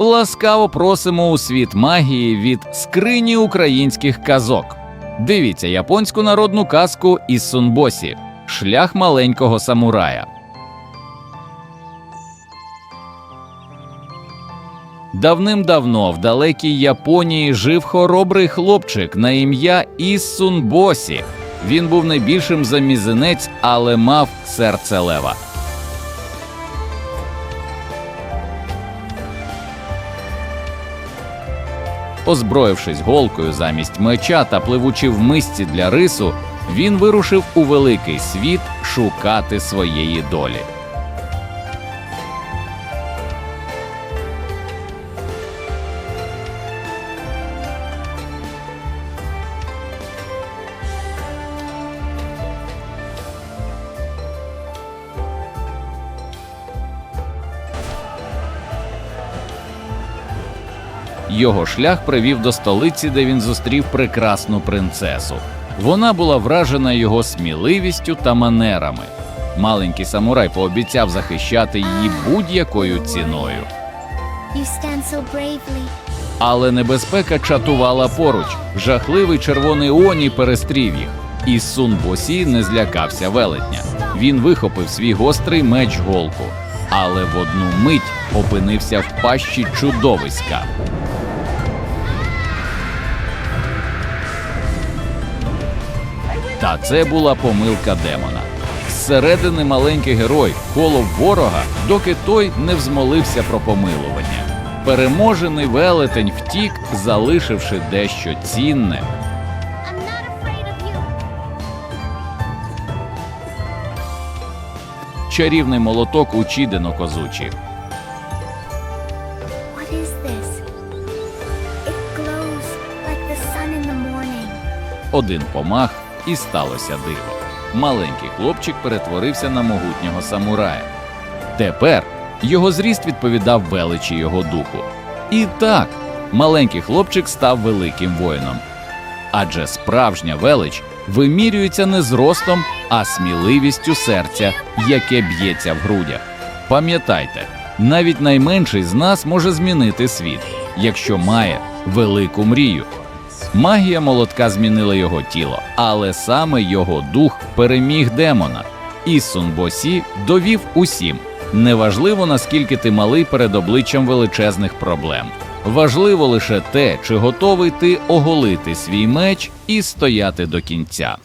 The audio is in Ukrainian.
Ласкаво просимо у світ магії від скрині українських казок. Дивіться японську народну казку із Сунбосі Шлях маленького самурая. Давним-давно в далекій Японії жив хоробрий хлопчик на ім'я Іссун Босі. Він був найбільшим за мізинець, але мав серце лева. Озброївшись голкою замість меча та пливучи в мисці для рису, він вирушив у великий світ шукати своєї долі. Його шлях привів до столиці, де він зустрів прекрасну принцесу. Вона була вражена його сміливістю та манерами. Маленький самурай пообіцяв захищати її будь-якою ціною. So. Але небезпека чатувала поруч. Жахливий червоний оні перестрів їх. І Сун Босі не злякався велетня. Він вихопив свій гострий меч голку, але в одну мить опинився в пащі чудовиська. Та це була помилка демона. Зсередини маленький герой колов ворога, доки той не взмолився про помилування. Переможений велетень втік, залишивши дещо цінне. Чарівний молоток Козучі. Like in the morning. Один помах, і сталося диво. Маленький хлопчик перетворився на могутнього самурая. Тепер його зріст відповідав величі його духу. І так, маленький хлопчик став великим воїном. Адже справжня велич вимірюється не зростом, а сміливістю серця, яке б'ється в грудях. Пам'ятайте, навіть найменший з нас може змінити світ, якщо має велику мрію. Магія молотка змінила його тіло, але саме його дух переміг демона. І Босі довів усім. Неважливо, наскільки ти малий перед обличчям величезних проблем. Важливо лише те, чи готовий ти оголити свій меч і стояти до кінця.